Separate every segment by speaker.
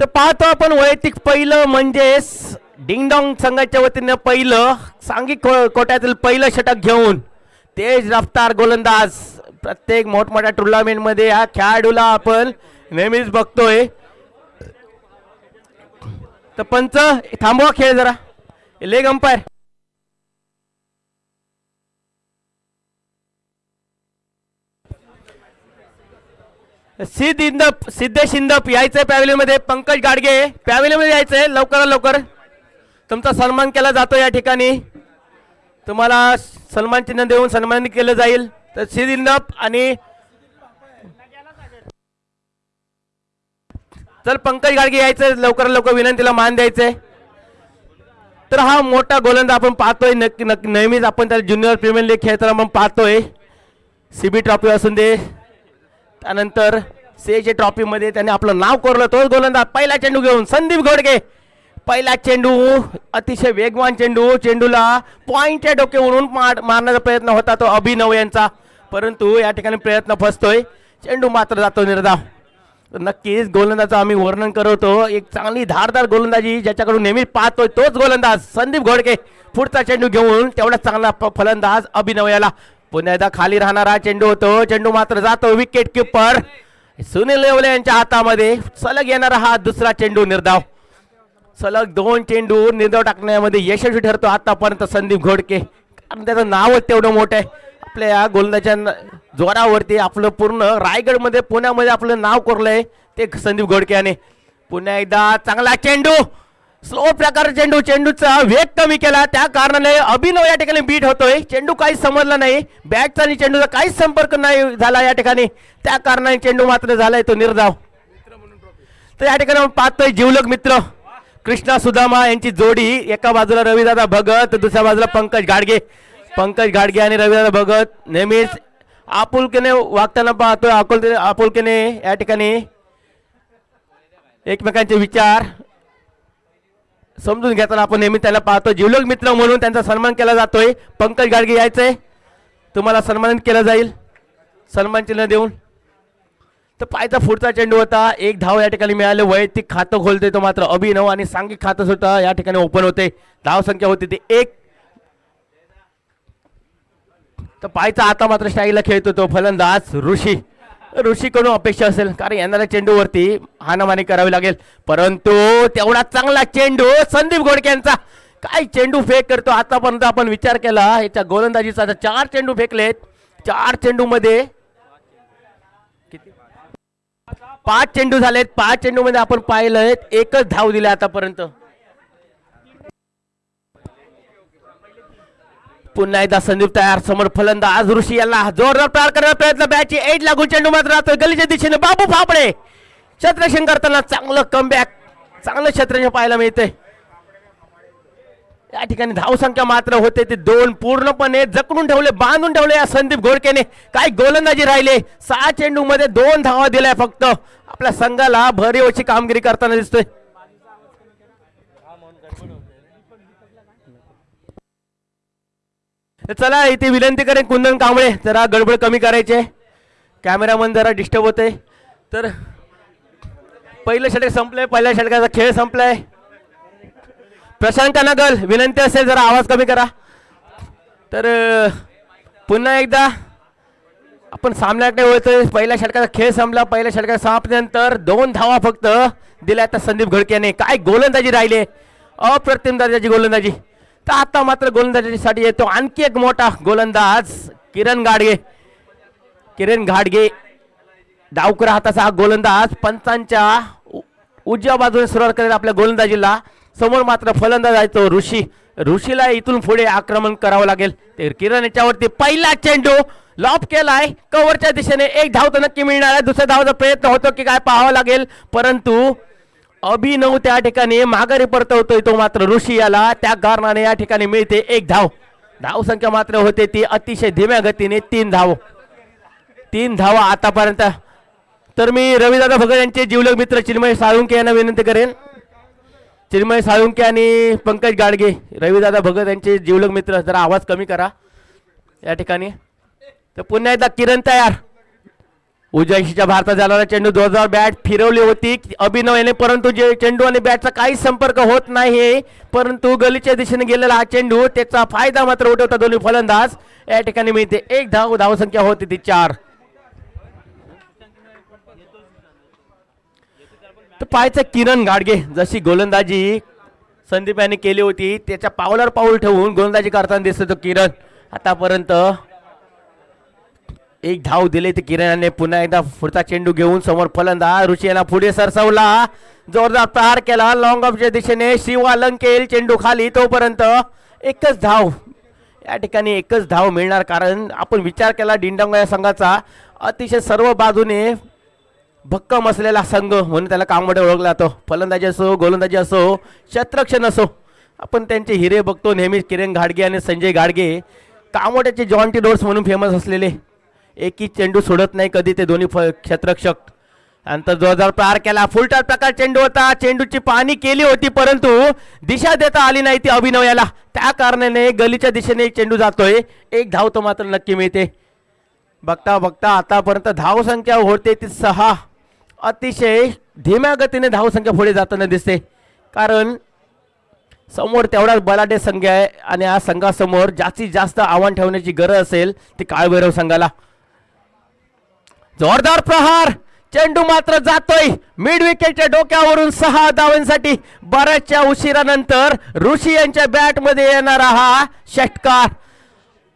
Speaker 1: तर पाहतो आपण वैयक्तिक पहिलं म्हणजेच डिंगडॉंग संघाच्या वतीनं पहिलं सांघिक को- कोट्यातील पहिलं षटक घेऊन तेज रफ्तार गोलंदाज प्रत्येक मोठमोठ्या टुर्नामेंटमध्ये ह्या खेळाडूला आपण नेहमीच बघतोय. तर पंच थांबवा खेळ जरा. लेग अंपायर सिद्ध इंदप सिद्धेश इंदप यायचंय पॅव्हलियन पंकज गाडगे पॅव्हलियन यायचंय. लवकरात लवकर तुमचा सन्मान केला जातो या ठिकाणी. तुम्हाला सन्मान चिन्ह देऊन सन्मानित केलं जाईल. तर सिद्ध इंदप आणि चल पंकज गाडगे यायचंय. लवकरात लवकर विनंतीला मान द्यायचंय. तर हा मोठा गोलंदाज आपण पाहतोय. नक्की नक्की नेहमीच आपण त्याला ज्युनियर प्रीमियर लीग खेळताना आपण पाहतोय. सीबी ट्रॉफी असून दे. त्यानंतर सीएच्या ट्रॉफीमध्ये त्याने आपलं नाव कोरलं तोच गोलंदाज. पहिला चेंडू घेऊन संदीप घोडके पहिला चेंडू अतिशय वेगवान चेंडू चेंडूला पॉईंटच्या डोक्यावरून मार मारण्याचा प्रयत्न होता तो अभिनव यांचा. परंतु या ठिकाणी प्रयत्न फसतोय. चेंडू मात्र जातो निर्धाव. नक्कीच गोलंदाजाचं आम्ही वर्णन करतो. एक चांगली धारदार गोलंदाजी ज्याच्याकडून नेहमी पाहतोय तोच गोलंदाज संदीप घोडके पुढचा चेंडू घेऊन तेवढा चांगला फ- फलंदाज अभिनव याला. पुन्हा एकदा खाली राहणारा चेंडू होतो. चेंडू मात्र जातो. विकेट किपर सुनील येवले यांच्या हातामध्ये. सलग येणारा हा दुसरा चेंडू निर्धाव. सलग दोन चेंडू निर्धाव टाकण्यामध्ये यशस्वी ठरतो आतापर्यंत संदीप घोडके. कारण त्याचं नावच तेवढं मोठं आहे. आपल्या या गोलंदाजच्या न- जोरावरती आपलं पूर्ण रायगडमध्ये पुण्यामध्ये आपलं नाव कोरलंय ते संदीप घोडके याने. पुन्हा एकदा चांगला चेंडू. स्लो प्रकार चेंडू चेंडूचा वेग कमी केला. त्या कारणाने अभिनव या ठिकाणी बीट होतोय. चेंडू काहीच समजला नाही. बॅटचा आणि चेंडूचा काहीच संपर्क नाही झाला या ठिकाणी. त्या कारणाने चेंडू मात्र झालाय तो निर्धाव. तर या ठिकाणी आपण पाहतोय जीवलक मित्र. कृष्णा सुदामा यांची जोडी एका बाजूला रविदादा भगत दुसऱ्या बाजूला पंकज गाडगे. पंकज गाडगे आणि रविदादा भगत नेहमीच आपुलकीने वागताना पाहतोय. आपुलकीने आपुलकीने या ठिकाणी एकमेकांचे विचार समजून घेताना आपण नेहमी त्याला पाहतो. जीवलोक मित्र म्हणून त्यांचा सन्मान केला जातोय. पंकज गाडगे यायचंय तुम्हाला सन्मानित केलं जाईल. सन्मान चिन्ह देऊन. तर पायचा पुढचा चेंडू होता. एक धाव या ठिकाणी मिळाले. वैयक्तिक खातं खोलते तो मात्र. अभिनव आणि सांघिक खातं सुद्धा या ठिकाणी ओपन होते. धाव संख्या होती ते एक. तर पायचा आता मात्र स्टाईलला खेळतो तो फलंदाज ऋषी. ऋषीकडून अपेक्षा असेल. कारण येणाऱ्या चेंडूवरती हानामानी करावी लागेल. परंतु तेवढा चांगला चेंडू संदीप घोडके यांचा. काय चेंडू फेक करतो आतापर्यंत आपण विचार केला. याच्या गोलंदाजीचा आता चार चेंडू फेकलेत. चार चेंडूमध्ये किती? पाच चेंडू झालेत. पाच चेंडूमध्ये आपण पाहिलंय. एकच धाव दिला आतापर्यंत. पुन्हा एकदा संदीप तयार समोर फलंदाज ऋषी यांना जोरदार प्रहार करण्याचा प्रयत्न बॅटची एट लागून चेंडू मात्र राहतोय. गलीच्या दिशेने बाबू फापडे. छत्रशन करताना चांगलं कमबॅक चांगलं छत्रशन पाहायला मिळतंय. या ठिकाणी धावसंख्या मात्र होते ते दोन पूर्णपणे जकडून ठेवले बांधून ठेवले या संदीप घोडकेने. काय गोलंदाजी राहिले सहा चेंडू मध्ये दोन धावा दिल्या फक्त. आपल्या संघाला भरीवची कामगिरी करताना दिसतोय. चला इथे विनंती करेन कुंदन कांबळे जरा गडबड कमी करायचे कॅमेरामन जरा डिस्टर्ब होते तर पहिलं षटक संपलंय पहिल्या षटकाचा खेळ संपलाय. प्रशांत कनागल विनंती असेल जरा आवाज कमी करा. तर पुन्हा एकदा आपण सामन्याकडे वळतोय. पहिल्या षटकाचा खेळ संपला पहिल्या षटकात समाप्तीनंतर दोन धावा फक्त दिल्या त्या संदीप घडकेने काय गोलंदाजी राहिले अप्रतिम दर्जाची गोलंदाजी. तर आता मात्र गोलंदाजीसाठी येतो. आणखी एक मोठा गोलंदाज किरण गाडगे. किरण घाडगे डावकर हाताचा हा गोलंदाज. पंचांच्या उजव्या बाजूने सुरुवात करेल आपल्या गोलंदाजीला. समोर मात्र फलंदाज आहे तो ऋषी. ऋषीला इथून पुढे आक्रमण करावं लागेल. ते किरण याच्यावरती पहिला चेंडू लॉप केलाय. कव्हरच्या दिशेने एक धाव तर नक्की मिळणार आहे. दुसऱ्या धावाचा प्रयत्न होतो की काय पाहावं लागेल. परंतु अभिनव त्या ठिकाणी माघारी परतवतोय तो मात्र ऋषी याला. त्या कारणाने या ठिकाणी मिळते एक धाव. धाव संख्या मात्र होते ती अतिशय धीम्या गतीने तीन धाव. तीन धावा आतापर्यंत. तर मी रविदादा भगत यांचे जीवलग मित्र चिन्मय साळुंके यांना विनंती करेन. चिन्मय साळुंके आणि पंकज गाडगे रविदादा भगत यांचे जीवलग मित्र जरा आवाज कमी करा. या ठिकाणी. तर पुन्हा एकदा किरण तयार. उजयशीच्या भारतात जाणारा चेंडू जोरदार बॅट फिरवली होती. अभिनव याने परंतु जे चेंडू आणि बॅटचा काहीच संपर्क होत नाही परंतु गलीच्या दिशेने गेलेला हा चेंडू त्याचा फायदा मात्र उठवता दोन्ही फलंदाज. या ठिकाणी मिळते एक धाव धावसंख्या होती ती चार. तर पाहायचं किरण गाडगे जशी गोलंदाजी संदीप यांनी केली होती त्याच्या पावलावर पाऊल ठेवून गोलंदाजी करताना दिसतो तो किरण. आतापर्यंत एक धाव दिले ते किरणाने. पुन्हा एकदा पुढचा चेंडू घेऊन समोर फलंदाज ऋषी यांना पुढे सरसवला. जोरदार प्रहार केला. लॉंग ऑफच्या दिशेने शिवा लंकेल चेंडू खाली तोपर्यंत एकच धाव. या ठिकाणी एकच धाव मिळणार कारण आपण विचार केला डिंडोंग या संघाचा. अतिशय सर्व बाजूने भक्कम असलेला संघ म्हणून त्याला कामडे ओळखला जातो. फलंदाजी असो गोलंदाजी असो शत्रक्षण असो आपण त्यांचे हिरे बघतो. नेहमीच किरण घाडगे आणि संजय घाडगे कामोड्याचे जॉन्टी डोर्स म्हणून फेमस असलेले. एकही चेंडू सोडत नाही कधी ते दोन्ही फ क्षेत्रक्षक नंतर जोरदार प्रहार केला. फुलटार प्रकार चेंडू होता. चेंडूची पाहणी केली होती परंतु दिशा देता आली नाही ती अभिनव याला. त्या कारणाने गलीच्या दिशेने एक चेंडू जातोय. एक धाव तो मात्र नक्की मिळते. बघता बघता आतापर्यंत धावसंख्या होते ती सहा. अतिशय धीम्या गतीने धावसंख्या पुढे जाताना दिसते. कारण समोर तेवढाच बलाढ्य संघ आहे आणि या संघासमोर जास्तीत जास्त आव्हान ठेवण्याची गरज असेल ती काळभैरव संघाला. जोरदार प्रहार. चेंडू मात्र जातोय. मिड विकेटच्या डोक्यावरून सहा धावांसाठी बऱ्याचशा उशिरानंतर ऋषी यांच्या बॅटमध्ये येणारा हा षटकार.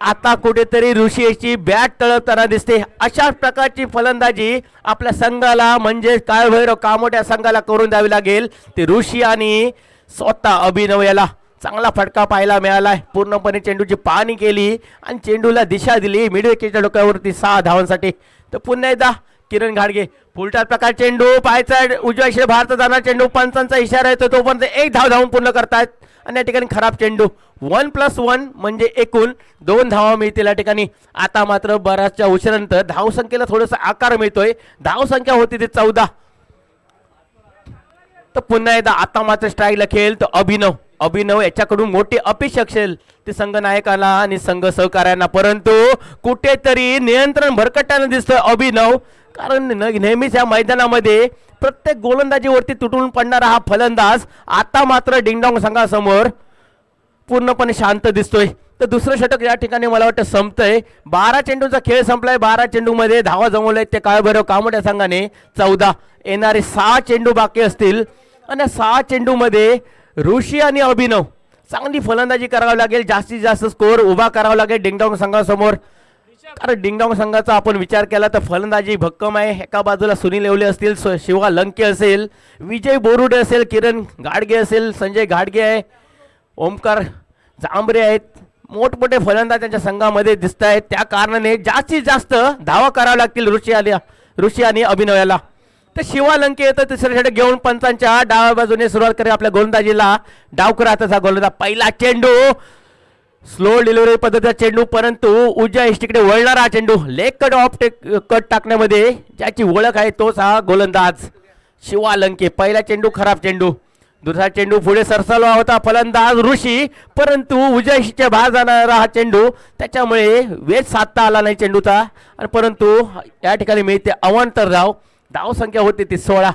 Speaker 1: आता कुठेतरी ऋषीची बॅट तळवताना दिसते. अशाच प्रकारची फलंदाजी आपल्या संघाला म्हणजे काळभैरव कामोट्या संघाला करून द्यावी लागेल? ते ऋषी आणि स्वतः अभिनव याला चांगला फटका पाहायला मिळाला पूर्णपणे चेंडूची पाहणी केली आणि चेंडूला दिशा दिली. मिड विकेटच्या डोक्यावरती सहा धावांसाठी. तर पुन्हा एकदा किरण घाडगे फुलटार प्रकार चेंडू पाहायचा उजव्या भारत जाणार चेंडू पंचांचा इशारा येतो तोपर्यंत एक धाव धावून पूर्ण करतायत. आणि या ठिकाणी खराब चेंडू वन प्लस वन म्हणजे एकूण दोन धावा मिळतील या ठिकाणी. आता मात्र बऱ्याचशा उशिरानंतर धावसंख्येला थोडासा आकार मिळतोय. धावसंख्या होती ती चौदा. तर पुन्हा एकदा आता मात्र स्ट्राईकला खेळ तर अभिनव. अभिनव याच्याकडून मोठी अपेक्षा असेल. ते संघ नायकाला आणि संघ सहकार्यांना परंतु कुठेतरी नियंत्रण भरकटताना दिसतोय अभिनव. कारण न- नेहमीच या मैदानामध्ये प्रत्येक गोलंदाजीवरती तुटून पडणारा हा फलंदाज आता मात्र डिंगडॉंग संघासमोर पूर्णपणे शांत दिसतोय. तर दुसरं षटक या ठिकाणी मला वाटतं संपतंय. बारा चेंडूचा खेळ संपलाय. बारा चेंडूमध्ये धावा जमवले ते काळभैरव कामोट्या संघाने. चौदा. येणारे सहा चेंडू बाकी असतील. आणि सहा चेंडूमध्ये ऋषी आणि अभिनव. चांगली फलंदाजी करावी लागेल जास्तीत जास्त स्कोअर उभा करावा लागेल डिंगडॉंग संघासमोर. कारण डिंगडॉंग संघाचा आपण विचार केला तर फलंदाजी भक्कम आहे. एका बाजूला सुनील येवले असतील शिवा लंके असेल विजय बोरुडे असेल किरण गाडगे असेल संजय घाडगे आहे ओमकार जांभरे आहेत. मोठमोठे फलंदाज त्यांच्या संघामध्ये दिसत आहेत त्या कारणाने जास्तीत जास्त धावा कराव्या लागतील ऋषी आणि ऋषी आणि अभिनव याला तर शिवा लंके येतं तिसऱ्या षटक घेऊन पंचांच्या डाव्या बाजूने सुरुवात करेल आपल्या गोलंदाजीला. डावकर हाताचा गोलंदाज पहिला चेंडू. स्लो डिलिव्हरी पद्धतीचा चेंडू परंतु उज्या इष्टीकडे वळणारा चेंडू. Leg cut off take cut टाकण्यामध्ये ज्याची ओळख आहे तोच हा गोलंदाज. शिवा लंके पहिला चेंडू खराब चेंडू. दुसरा चेंडू पुढे सरसावला होता फलंदाज ऋषी. परंतु उजयशीच्या इष्टीच्या बाहेर जाणारा हा चेंडू त्याच्यामुळे वेध साधता आला नाही चेंडूचा. आणि परंतु या ठिकाणी मिळते अवांतर धाव धाव संख्या होती ती सोळा.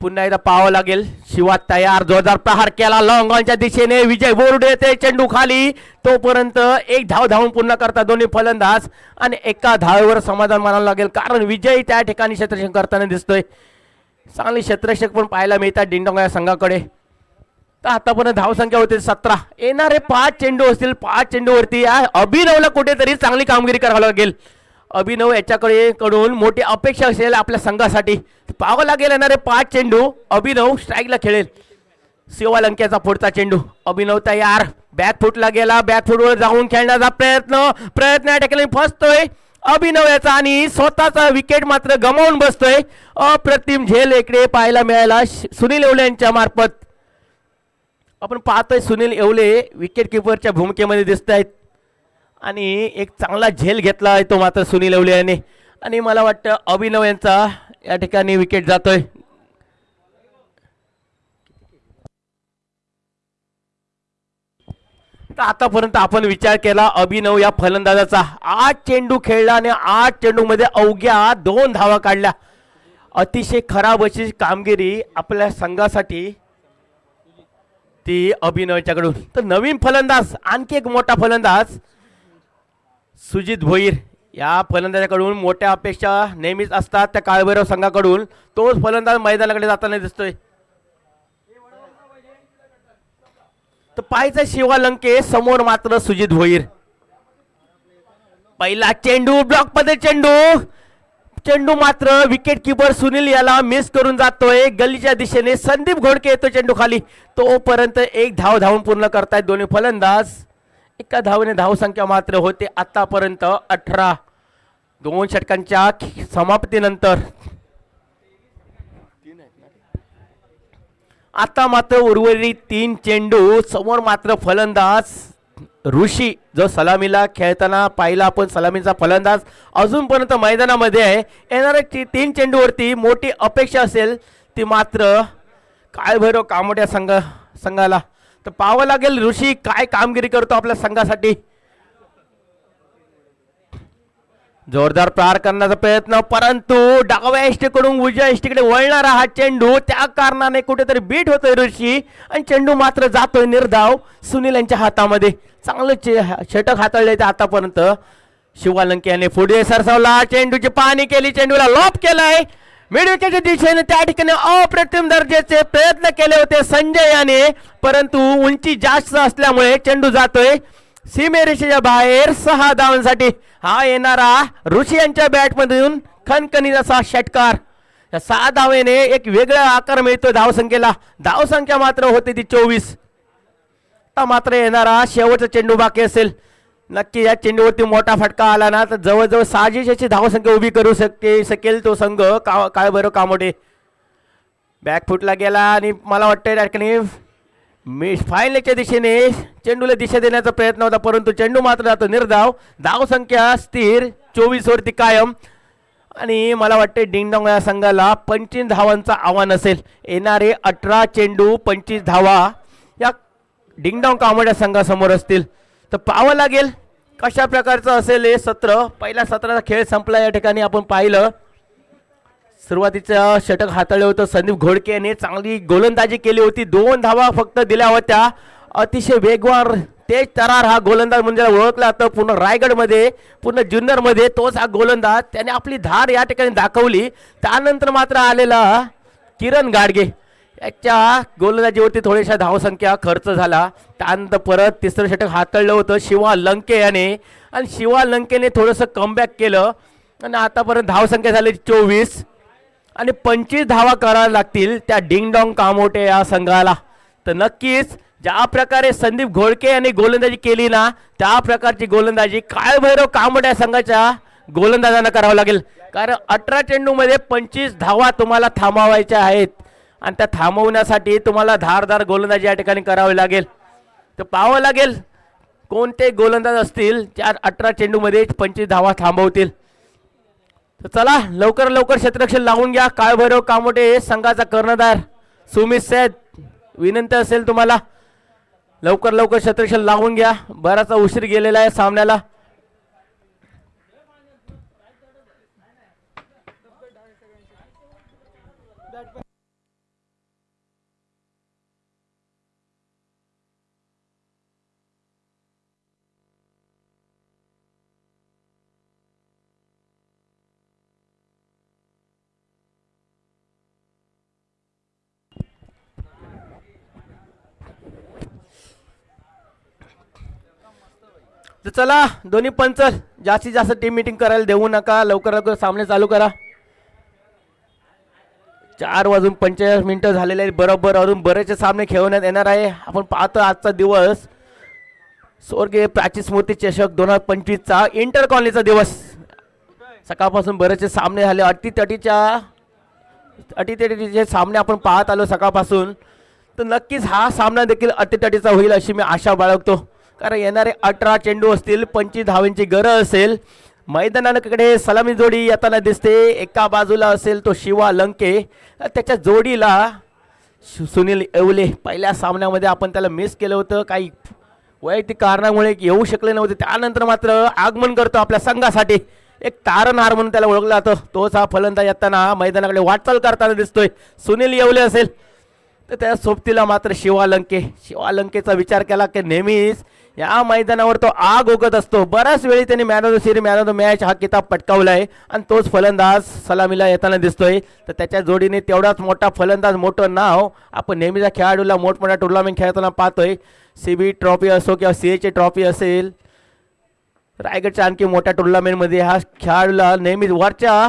Speaker 1: पुन्हा एकदा पाहावं लागेल. शिवा तयार. जोरदार प्रहार केला. लॉंग ऑनच्या दिशेने विजय बोर्डे येते. चेंडू खाली. तोपर्यंत एक धाव धावून पूर्ण करतात दोन्ही फलंदाज. आणि एका धावेवर समाधान मानावं लागेल. कारण विजय त्या ठिकाणी क्षेत्ररक्षण करताना दिसतोय. चांगली क्षेत्ररक्षक पण पाहायला मिळतात डिंडोंग या संघाकडे. तर आतापर्यंत धावसंख्या होती सतरा. येणारे पाच चेंडू असतील. पाच चेंडूवरती या अभिनवला कुठेतरी चांगली कामगिरी करावी लागेल. अभिनव याच्याकडे कडून मोठी अपेक्षा असेल आपल्या संघासाठी. पाहावं लागेल येणारे पाच चेंडू अभिनव स्ट्राईकला खेळेल. सेवा लंकेचा पुढचा चेंडू. अभिनव तयार. बॅक फुटला गेला. बॅक फुटवर जाऊन खेळण्याचा प्रयत्न. प्रयत्न या ठिकाणी फसतोय. अभिनव याचा आणि स्वतःचा विकेट मात्र गमावून बसतोय. अप्रतिम झेल इकडे पाहायला मिळाला सुनील येवले यांच्या मार्फत. आपण पाहतोय सुनील येवले विकेट किपरच्या भूमिकेमध्ये दिसत आहेत आणि एक चांगला झेल घेतला आहे तो मात्र सुनील अवले यांनी. आणि मला वाटतं अभिनव यांचा या ठिकाणी विकेट जातोय. तर आतापर्यंत आपण विचार केला अभिनव या फलंदाजाचा. आठ चेंडू खेळला आणि आठ चेंडूमध्ये अवघ्या दोन धावा काढल्या. अतिशय खराब अशी कामगिरी आपल्या संघासाठी ती अभिनवच्याकडून. तर नवीन फलंदाज आणखी एक मोठा फलंदाज सुजित भोईर या फलंदाजाकडून मोठ्या अपेक्षा नेहमीच असतात त्या काळभैरव संघाकडून. तोच फलंदाज मैदानाकडे जाताना दिसतोय. तर पाहायचं शिवा लंके समोर मात्र सुजित भोईर. पहिला चेंडू ब्लॉकमध्ये चेंडू. चेंडू मात्र विकेट किपर सुनील याला मिस करून जातोय. गल्लीच्या दिशेने संदीप घोडके येतो चेंडू खाली तोपर्यंत एक धाव धावून पूर्ण करतायत दोन्ही फलंदाज. एका धावने धावसंख्या मात्र होते आतापर्यंत अठरा. दोन षटकांच्या समाप्तीनंतर. आता मात्र उर्वरित तीन चेंडू समोर मात्र फलंदाज ऋषी जो सलामीला खेळताना पाहिला आपण सलामीचा फलंदाज अजूनपर्यंत मैदानामध्ये आहे. येणाऱ्या ती- तीन चेंडूवरती मोठी अपेक्षा असेल ती मात्र काय भैरव कामोट्या संघ संघाला. तर पाहावं लागेल ऋषी काय कामगिरी करतो आपल्या संघासाठी. जोरदार प्रहार करण्याचा प्रयत्न परंतु डाव्या इष्टीकडून उजव्या इष्टीकडे वळणारा हा चेंडू त्या कारणाने कुठेतरी बीट होतोय ऋषी. आणि चेंडू मात्र जातोय निर्धाव सुनील यांच्या हातामध्ये. चांगलं चे षटक हाताळले ते आतापर्यंत. शिवालंके याने पुढे सरसावला चेंडूची पाहणी केली चेंडूला लॉप केलाय. मिडविकेटच्या दिशेने त्या ठिकाणी अप्रतिम दर्जाचे प्रयत्न केले होते संजय याने परंतु उंची जास्त असल्यामुळे चेंडू जातोय. सीमेरेषेच्या बाहेर सहा धावांसाठी हा येणारा ऋषी यांच्या बॅटमधून खणखणीत असा षटकार. या सहा धावेने एक वेगळा आकार मिळतो धावसंख्येला. धावसंख्या मात्र होते ती चोवीस. आता मात्र येणारा शेवटचा चेंडू बाकी असेल. नक्की या चेंडूवरती मोठा फटका आला ना तर जवळजवळ सहाशे धावसंख्या उभी करू शकते शकेल तो संघ. का काय बरं कामोडे बॅकफुटला गेला आणि मला वाटतं त्या ठिकाणी मी फायनलच्या दिशेने चेंडूला दिशा देण्याचा प्रयत्न होता परंतु चेंडू मात्र जातो निर्धाव. धावसंख्या स्थिर चोवीसवरती कायम. आणि मला वाटते डिंगडॉंग या संघाला पंचवीस धावांचं आव्हान असेल. येणारे अठरा चेंडू पंचवीस धावा या डिंगडॉंग कामोड्या संघासमोर असतील. तर पाहावं लागेल कशा प्रकारचं असेल हे सत्र. पहिल्या सत्राचा खेळ संपला या ठिकाणी आपण पाहिलं. सुरुवातीचं षटक हाताळलं होतं संदीप घोडके याने चांगली गोलंदाजी केली होती. दोन धावा फक्त दिल्या होत्या. अतिशय वेगवान तेज तरार हा गोलंदाज म्हणजे ओळखला जातं. पूर्ण रायगडमध्ये पूर्ण जुन्नरमध्ये तोच हा गोलंदाज. त्याने आपली धार या ठिकाणी दाखवली. त्यानंतर मात्र आलेला किरण गाडगे. याच्या गोलंदाजीवरती थोड्याशा धावसंख्या खर्च झाला. त्यानंतर परत तिसरं षटक हाताळलं होतं शिवा लंके याने. आणि शिवा लंकेने थोडंसं कमबॅक केलं. आणि आतापर्यंत धावसंख्या झाली चोवीस. आणि पंचवीस धावा कराव्या लागतील त्या डिंगडॉंग कामोटे या संघाला. तर नक्कीच ज्या प्रकारे संदीप घोळके यांनी गोलंदाजी केली ना त्या प्रकारची गोलंदाजी काळभैरव कामोटे या संघाच्या गोलंदाजांना करावं लागेल. कारण अठरा चेंडूमध्ये पंचवीस धावा तुम्हाला थांबावायच्या आहेत. आणि त्या थांबवण्यासाठी तुम्हाला धारदार गोलंदाजी या ठिकाणी करावी लागेल. तर पाहावं लागेल. कोणते गोलंदाज असतील त्या अठरा चेंडूमध्ये पंचवीस धावा थांबवतील. तर चला लवकर लवकर क्षेत्ररक्षण लावून घ्या. काळभैरव कामोटे संघाचा कर्णधार सुमित सैद. विनंती असेल तुम्हाला. लवकर लवकर क्षेत्ररक्षण लावून घ्या. बराचसा उशीर गेलेला आहे सामन्याला. तर चला दोन्ही पंच जास्तीत जास्त टीम मिटिंग करायला देऊ नका. लवकर लवकर सामने चालू करा. चार वाजून पंचेचाळीस मिनिटं झालेले आहेत. बरोबर अजून बरेचसे सामने खेळवण्यात येणार आहे. आपण पाहतो आजचा दिवस. स्वर्गीय प्राची स्मृती चषक दोन हजार पंचवीसचा इंटर कॉलनीचा दिवस. सकाळपासून बरेचसे सामने झाले. अटीतटीच्या अटीतटीचे सामने आपण पाहत आलो सकाळपासून. तर नक्कीच हा सामना देखील अटीतटीचा होईल अशी मी आशा बाळगतो. कारण येणारे अठरा चेंडू असतील पंचवीस धावांची गरज असेल. मैदानाकडे सलामी जोडी येताना दिसते. एका बाजूला असेल तो शिवा लंके. त्याच्या जोडीला सु- सुनील येवले. पहिल्या सामन्यामध्ये आपण त्याला मिस केलं होतं. काही वैयक्तिक कारणामुळे येऊ शकले नव्हते. त्यानंतर मात्र आगमन करतो आपल्या संघासाठी. एक तारणहार म्हणून त्याला ओळखला जातं. तोच हा फलंदाज येताना मैदानाकडे वाटचाल करताना दिसतोय. सुनील येवले असेल. तर त्या सोबतीला मात्र शिवालंके शिवालंकेचा विचार केला की नेहमीच या मैदानावर तो आग ओगत असतो. बऱ्याच वेळी त्यांनी man of the series man of the match हा किताब पटकावला आहे आणि तोच फलंदाज सलामीला येताना दिसतोय. तर त्याच्या जोडीने तेवढाच मोठा फलंदाज मोठं नाव आपण नेहमीच्या खेळाडूला मोठमोठ्या टुर्नामेंट खेळताना पाहतोय. सी बी ट्रॉफी असो किंवा सी एची ट्रॉफी असेल रायगडच्या आणखी मोठ्या टुर्नामेंटमध्ये हा खेळाडूला नेहमीच वरच्या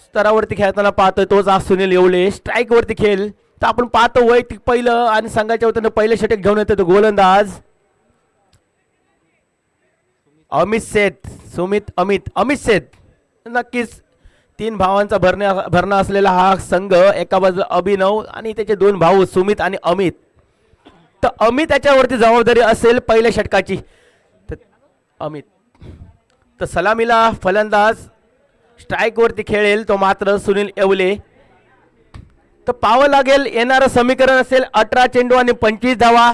Speaker 1: स्तरावरती खेळताना पाहतोय. तोच आज सुनील येवले स्ट्राईकवरती खेळ. तर आपण पाहतो वैयक्तिक पहिलं आणि संघाच्या वतीनं पहिलं षटक घेऊन येतो तो गोलंदाज. अमित सेठ सुमित अमित अमित सेठ नक्कीच तीन भावांचा भरण्या भरणा असलेला हा संघ एका बाजूला अभिनव आणि त्याचे दोन भाऊ सुमित आणि अमित. तर अमित याच्यावरती जबाबदारी असेल पहिल्या षटकाची. तर अमित. तर सलामीला फलंदाज स्ट्राईकवरती खेळेल तो मात्र सुनील येवले. तर पाहावं लागेल येणारं समीकरण असेल अठरा चेंडू आणि पंचवीस धावा.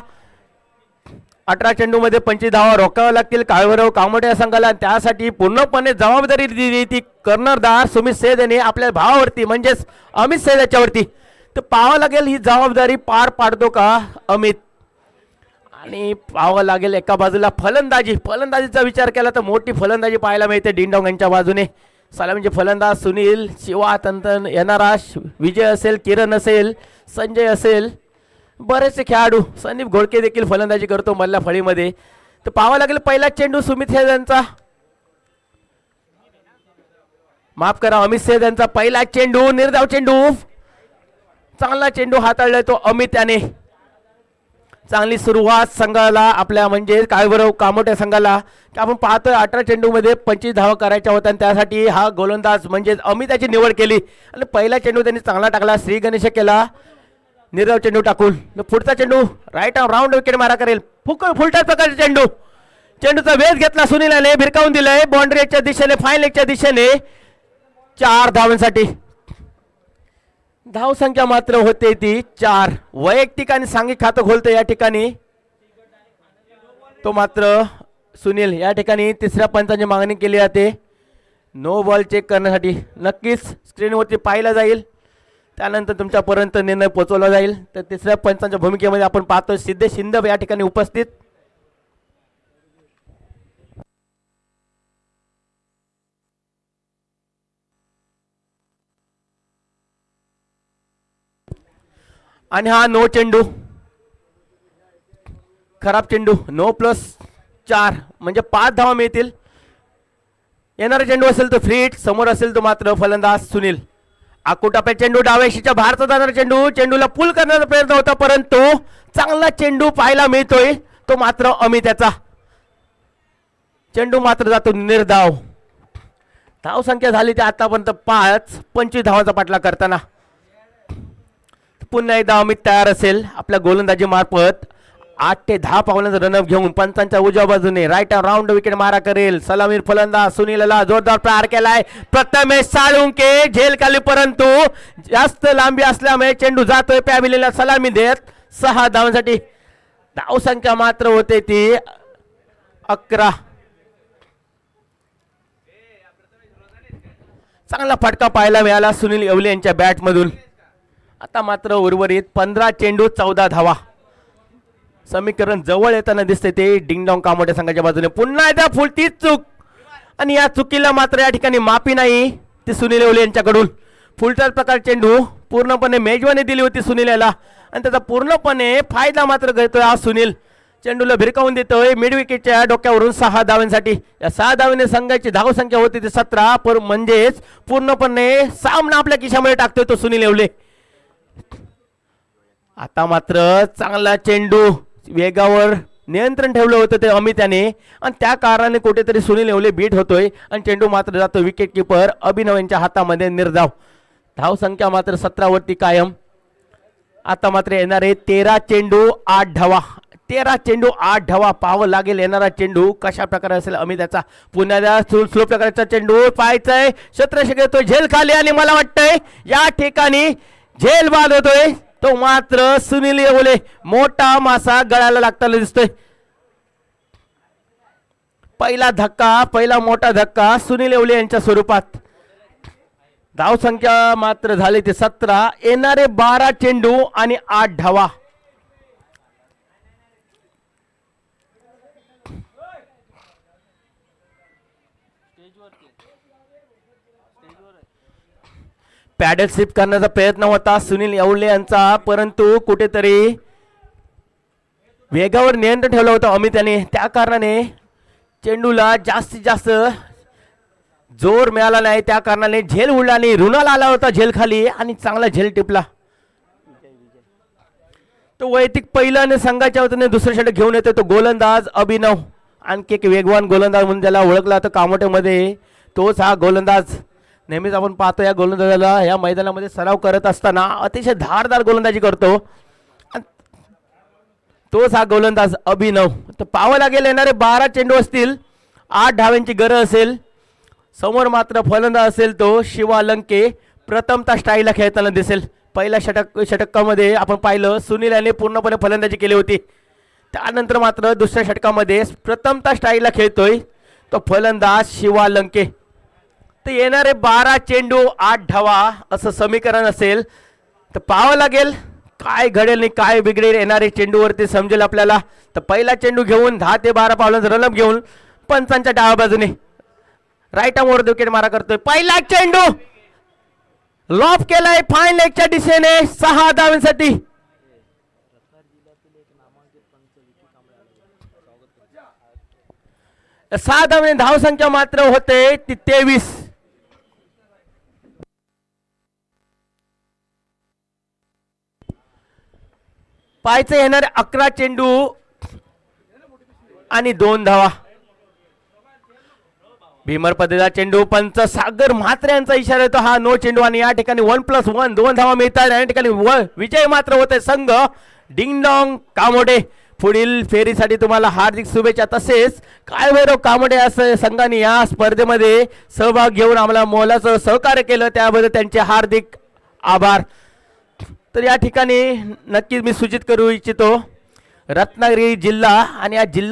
Speaker 1: अठरा चेंडूमध्ये पंचवीस धावा रोखाव्या लागतील काळभैरव कामोट्या संघाला. आणि त्यासाठी पूर्णपणे जबाबदारी दिली ती कर्नरदार सुमित सेद यांनी आपल्या भावावरती म्हणजेच अमित सेद याच्यावरती. तर पाहावं लागेल ही जबाबदारी पार पाडतो का अमित? आणि पाहावं लागेल एका बाजूला फलंदाजी. फलंदाजीचा विचार केला तर मोठी फलंदाजी पाहायला मिळते डिंडोंग यांच्या बाजूने. सलामीचे म्हणजे फलंदाज सुनील शिवा तंतन येणारा विजय असेल किरण असेल संजय असेल बरेचसे खेळाडू संदीप घोडके देखील फलंदाजी करतो मधल्या फळीमध्ये. तर पाहावं लागेल पहिला चेंडू सुमित सेजांचा यांचा माफ करा अमित सेद यांचा पहिला चेंडू निर्धाव चेंडू. चांगला चेंडू हाताळलाय तो अमित याने. चांगली सुरुवात संघाला आपल्या म्हणजे काय कामोट्या संघाला. की आपण पाहतोय अठरा चेंडूमध्ये पंचवीस धावा करायच्या होत्या आणि त्यासाठी हा गोलंदाज म्हणजे अमिताची निवड केली. आणि पहिला चेंडू त्यांनी चांगला टाकला श्री गणेश केला. निरव चेंडू टाकून. न पुढचा चेंडू राईट राऊंड विकेट मारा करेल. फुक फुलट्या प्रकारचा चेंडू. चेंडूचा वेध घेतला सुनीलाने भिरकावून दिलाय. बाउंड्रीच्या दिशेने फायनलच्या दिशेने. चार धावांसाठी. धाव संख्या मात्र होते ती चार. वैयक्तिक आणि सांघिक खातं खोलतं या ठिकाणी. तो मात्र सुनील या ठिकाणी तिसऱ्या पंचांची मागणी केली जाते. नो बॉल चेक करण्यासाठी नक्कीच स्क्रीनवरती पाहिलं जाईल. त्यानंतर तुमच्यापर्यंत निर्णय पोचवला जाईल. तर तिसऱ्या पंचांच्या भूमिकेमध्ये आपण पाहतो सिद्धेश शिंदे या ठिकाणी उपस्थित. आणि हा नो चेंडू. खराब चेंडू. नो प्लस चार. म्हणजे पाच धावा मिळतील. येणारा चेंडू असेल तर फ्रीट समोर असेल तो मात्र फलंदाज सुनील. आकुटापे चेंडू डाव्याशीच्या भारतात जाणारा चेंडू. चेंडूला पुल करण्याचा प्रयत्न होता परंतु चांगला चेंडू पाहायला मिळतोय. तो मात्र अमित याचा चेंडू मात्र जातो निर्धाव. धाव संख्या झाली ती आतापर्यंत पाच. पंचवीस धावांचा पाठला करताना. पुन्हा एकदा अमित तयार असेल. आपल्या गोलंदाजी मार्फत आठ ते दहा पावलांचा रनअप घेऊन पंचांच्या उजव्या बाजूने राईट राऊंड विकेट मारा करेल. सलामीर फलंदाज सुनीलला जोरदार प्रहार केलाय. प्रथमेश साळुंके झेल खाली परंतु जास्त लांबी असल्यामुळे चेंडू जातोय पॅमिलीला सलामी देत. सहा धावांसाठी धाव संख्या मात्र होते ती अकरा. चांगला फटका पाहायला मिळाला सुनील येवले यांच्या बॅटमधून आता मात्र उर्वरित पंधरा चेंडू चौदा धावा. समीकरण जवळ येताना दिसते ते डिंगडॉंग कामोट्या संघाच्या बाजूने. पुन्हा एकदा फुल तीच चूक. आणि या चुकीला मात्र या ठिकाणी माफी नाही ती सुनील ओले यांच्याकडून. फुलटाच प्रकार चेंडू पूर्णपणे मेजवानी दिली होती सुनील याला आणि त्याचा पूर्णपणे फायदा मात्र घेतोय हा सुनील. चेंडूला भिरकावून देतोय मिड विकेटच्या डोक्यावरून सहा धावांसाठी. या सहा धावेने संघाची धावसंख्या होती ती सतरा पर म्हणजेच पूर्णपणे सामना आपल्या खिशामध्ये टाकतोय तो सुनील येवले. आता मात्र चांगला चेंडू वेगावर नियंत्रण ठेवलं होतं ते अमिताने. आणि त्या कारणाने कुठेतरी सुनील येवले बीट होतोय. आणि चेंडू मात्र जातो विकेट किपर अभिनव यांच्या हातामध्ये निर्धाव. धाव संख्या मात्र सतरावरती कायम. आता मात्र येणारे तेरा चेंडू आठ धावा. तेरा चेंडू आठ धावा. पाहावं लागेल येणारा चेंडू. कशा प्रकारे असेल अमिताचा? पुण्याला पुन्हा स्लो स्लो प्रकारचा चेंडू पाहायचाय. शत्रशक तो झेल खाली आणि मला वाटतंय या ठिकाणी झेल बाद होतोय तो मात्र सुनील येवले मोठा मासा गळायला लागताना दिसतोय. पहिला धक्का पहिला मोठा धक्का सुनील येवले यांच्या स्वरूपात. धावसंख्या मात्र झाली ते सतरा येणारे बारा चेंडू आणि आठ धावा. पॅडल स्लिप करण्याचा प्रयत्न होता. सुनील येवले यांचा परंतु कुठेतरी वेगावर नियंत्रण ठेवलं होतं अमित याने. त्या कारणाने चेंडूला जास्तीत जास्त जोर मिळाला नाही. त्या कारणाने झेल उडला नाही रुणाला आला होता झेल खाली आणि चांगला झेल टिपला. तो वैयक्तिक पहिला आणि संघाच्या वतीने दुसरं षटक घेऊन येतो तो गोलंदाज अभिनव. आणखी एक वेगवान गोलंदाज म्हणून ज्याला ओळखला होता कामोट्यामध्ये तोच हा गोलंदाज. नेहमीच आपण पाहतो या गोलंदाजाला. या मैदानामध्ये सराव करत असताना अतिशय धारदार गोलंदाजी करतो. तोच हा गोलंदाज अभिनव. तर पाहावं लागेल येणारे बारा चेंडू असतील. आठ धाव्यांची गरज असेल. समोर मात्र फलंदाज असेल तो शिवा लंके. प्रथमता स्टाईलला खेळताना दिसेल. पहिल्या षटक षटकामध्ये आपण पाहिलं सुनील याने पूर्णपणे फलंदाजी केली होती. त्यानंतर मात्र दुसऱ्या षटकामध्ये प्रथमता स्टाईलला खेळतोय तो फलंदाज शिवा लंके. तर येणारे बारा चेंडू आठ धावा असं समीकरण असेल. तर पाहावं लागेल काय घडेल आणि काय बिघडेल येणारे चेंडूवरती समजेल आपल्याला. तर पहिला चेंडू घेऊन दहा ते बारा पावलांचा रनअप घेऊन पंचांच्या डाव्या बाजूने. राईट आमवर विकेट मारा करतोय. पहिला चेंडू! लॉफ केलाय फाईन लेगच्या दिशेने सहा धावांसाठी. सहा धावने धाव संख्या मात्र होते ती तेवीस. पायचे येणारे अकरा चेंडू आणि दोन धावा. भीमर पदेचा चेंडू पंच सागर म्हात्रे यांचा इशारा येतो. हा नो चेंडू आणि या ठिकाणी वन प्लस वन दोन धावा मिळतात. या ठिकाणी व- विजय मात्र होते संघ. डिंगडॉंग कामोडे. पुढील फेरीसाठी तुम्हाला हार्दिक शुभेच्छा. तसेच काय वैरव कामोडे असं संघाने या स्पर्धेमध्ये सहभाग घेऊन आम्हाला मोलाचं सहकार्य केलं. त्याबद्दल त्यांचे हार्दिक आभार. तर या ठिकाणी नक्कीच मी सूचित करू इच्छितो रत्नागिरी जिल्हा आणि या जिल्हा